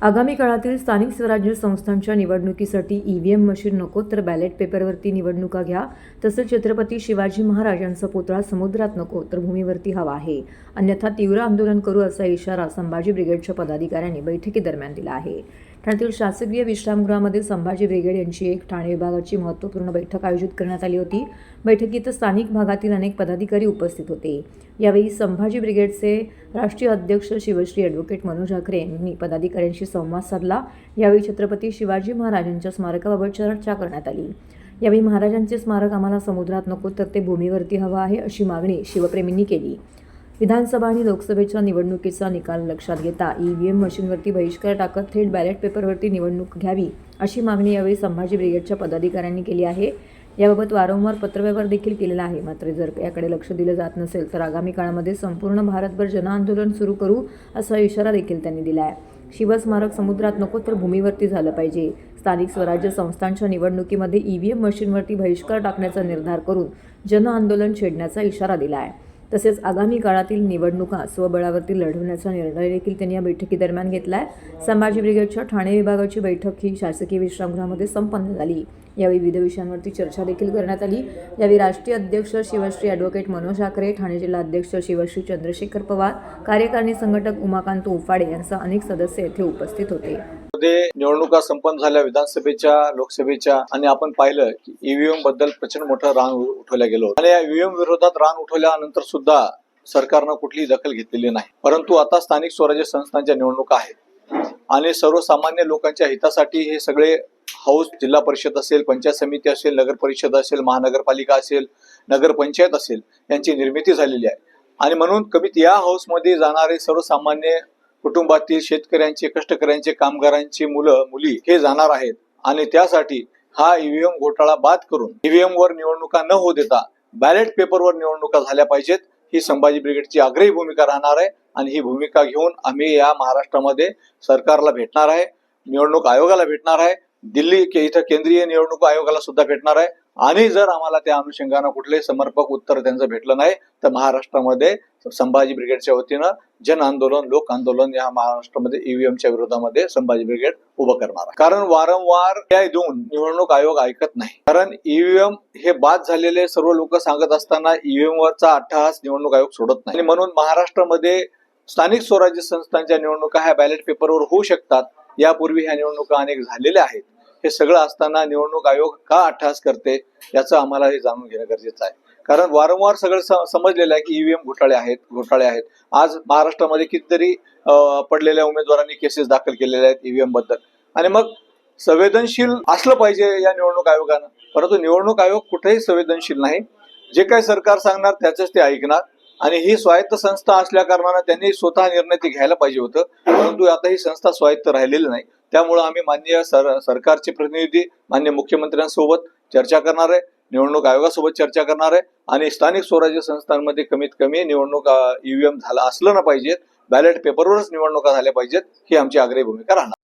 आगामी काळातील स्थानिक स्वराज्य संस्थांच्या निवडणुकीसाठी ईव्हीएम मशीन नको तर बॅलेट पेपरवरती निवडणुका घ्या तसंच छत्रपती शिवाजी महाराज यांचा पुतळा समुद्रात नको तर भूमीवरती हवा आहे. अन्यथा तीव्र आंदोलन करू असा इशारा संभाजी ब्रिगेडच्या पदाधिकाऱ्यांनी बैठकीदरम्यान दिला आहे. ठाण्यातील शासकीय विश्रामगृहामध्ये संभाजी ब्रिगेड यांची एक ठाणे विभागाची महत्त्वपूर्ण बैठक आयोजित करण्यात आली होती. बैठकीत स्थानिक भागातील अनेक पदाधिकारी उपस्थित होते. यावेळी संभाजी ब्रिगेडचे राष्ट्रीय अध्यक्ष शिवश्री ॲडव्होकेट मनोज आखरे यांनी पदाधिकाऱ्यांशी संवाद साधला. यावेळी छत्रपती शिवाजी महाराजांच्या स्मारकाबाबत चर्चा करण्यात आली. यावेळी महाराजांचे स्मारक आम्हाला समुद्रात नको तर ते भूमीवरती हवं आहे अशी मागणी शिवप्रेमींनी केली. विधानसभा आणि लोकसभेच्या निवडणुकीचा निकाल लक्षात घेता ईव्हीएम मशीनवरती बहिष्कार टाकत थेट बॅलेट पेपरवरती निवडणूक घ्यावी अशी मागणी यावेळी संभाजी ब्रिगेडच्या पदाधिकाऱ्यांनी केली आहे. याबाबत वारंवार पत्रव्यवहार देखील केलेला आहे. मात्र जर याकडे लक्ष दिलं जात नसेल तर आगामी काळामध्ये संपूर्ण भारतभर जनआंदोलन सुरू करू असा इशारा देखील त्यांनी दिला आहे. शिवस्मारक समुद्रात नको तर भूमीवरती झालं पाहिजे. स्थानिक स्वराज्य संस्थांच्या निवडणुकीमध्ये ईव्हीएम मशीनवरती बहिष्कार टाकण्याचा निर्धार करून जनआंदोलन छेडण्याचा इशारा दिला आहे. तसेच आगामी काळातील निवडणुका स्वबळावरती लढवण्याचा निर्णय देखील त्यांनी या बैठकीदरम्यान घेतला आहे संभाजी ब्रिगेडच्या ठाणे विभागाची बैठक ही शासकीय विश्रामगृहामध्ये संपन्न झाली. यावेळी विविध विषयांवरती चर्चा देखील करण्यात आली. यावेळी राष्ट्रीय अध्यक्ष शिवश्री ॲडव्होकेट मनोज आकरे ठाणे जिल्हा अध्यक्ष शिवश्री चंद्रशेखर पवार कार्यकारिणी संघटक उमाकांत उफाडे यांसह अनेक सदस्य येथे उपस्थित होते. मध्ये निवडणुका संपन्न झाल्या विधानसभेच्या लोकसभेच्या आणि आपण पाहिलं की ईव्हीएमबद्दल प्रचंड मोठं रान उठवल्या गेलो आणि या ईव्हीएम विरोधात रान उठवल्यानंतर सुद्धा सरकारनं कुठलीही दखल घेतलेली नाही. परंतु आता स्थानिक स्वराज्य संस्थांच्या निवडणुका आहेत. आणि सर्वसामान्य लोकांच्या हितासाठी हे सगळे हाऊस जिल्हा परिषद असेल पंचायत समिती असेल नगर परिषद असेल महानगरपालिका असेल नगरपंचायत असेल यांची निर्मिती झालेली आहे. आणि म्हणून कमीत या हाऊसमध्ये जाणारे सर्वसामान्य कुटुंबातील शेतकऱ्यांचे कष्टकऱ्यांचे कामगारांची मुलं मुली हे जाणार आहेत. आणि त्यासाठी हा ईव्हीएम घोटाळा बाद करून ईव्हीएम वर निवडणुका न होऊ देता बॅलेट पेपरवर निवडणुका झाल्या पाहिजेत. ही संभाजी ब्रिगेडची आग्रही भूमिका राहणार आहे आणि ही भूमिका घेऊन आम्ही या महाराष्ट्रामध्ये सरकारला भेटणार आहे निवडणूक आयोगाला भेटणार आहे दिल्ली के- इथं केंद्रीय निवडणूक आयोगाला सुद्धा भेटणार आहे. आणि जर आम्हाला त्या अनुषंगानं कुठले समर्पक उत्तर त्यांचं भेटलं नाही तर महाराष्ट्रामध्ये संभाजी ब्रिगेडच्या वतीनं जन आंदोलन लोक आंदोलन या महाराष्ट्रामध्ये ईव्हीएमच्या विरोधामध्ये संभाजी ब्रिगेड उभं करणार कारण वारंवार पर्याय देऊन निवडणूक आयोग ऐकत नाही. कारण ईव्हीएम हे बाद झालेले सर्व लोक सांगत असताना ईव्हीएम वरचा अट्टहास निवडणूक आयोग सोडत नाही. आणि म्हणून महाराष्ट्रामध्ये स्थानिक स्वराज्य संस्थांच्या निवडणुका ह्या बॅलेट पेपरवर होऊ शकतात. यापूर्वी ह्या निवडणुका अनेक झालेल्या आहेत. हे सगळं असताना निवडणूक आयोग का अट्टहास करते याचं आम्हाला हे जाणून घेणं गरजेचं आहे. कारण वारंवार सगळं समजलेलं आहे की ईव्हीएम घोटाळे आहेत घोटाळे आहेत. आज महाराष्ट्रामध्ये कितीतरी पडलेल्या उमेदवारांनी केसेस दाखल केलेल्या आहेत ईव्हीएमबद्दल. आणि मग संवेदनशील असलं पाहिजे या निवडणूक आयोगानं. परंतु निवडणूक आयोग कुठेही संवेदनशील नाही. जे काही सरकार सांगणार त्याचंच ते ऐकणार. आणि ही स्वायत्त संस्था असल्या कारणानं त्यांनी स्वतः निर्णय ते घ्यायला पाहिजे होतं. परंतु आता ही संस्था स्वायत्त राहिलेली नाही. त्यामुळं आम्ही माननीय सर सरकारचे प्रतिनिधी मान्य मुख्यमंत्र्यांसोबत चर्चा करणार आहे. निवडणूक आयोगासोबत चर्चा करणार आहे. आणि स्थानिक स्वराज्य संस्थांमध्ये कमीत कमी निवडणूक ईव्हीएम झाला असलं ना पाहिजेत. बॅलेट पेपरवरच निवडणुका झाल्या पाहिजेत. ही आमची आग्रही भूमिका राहणार.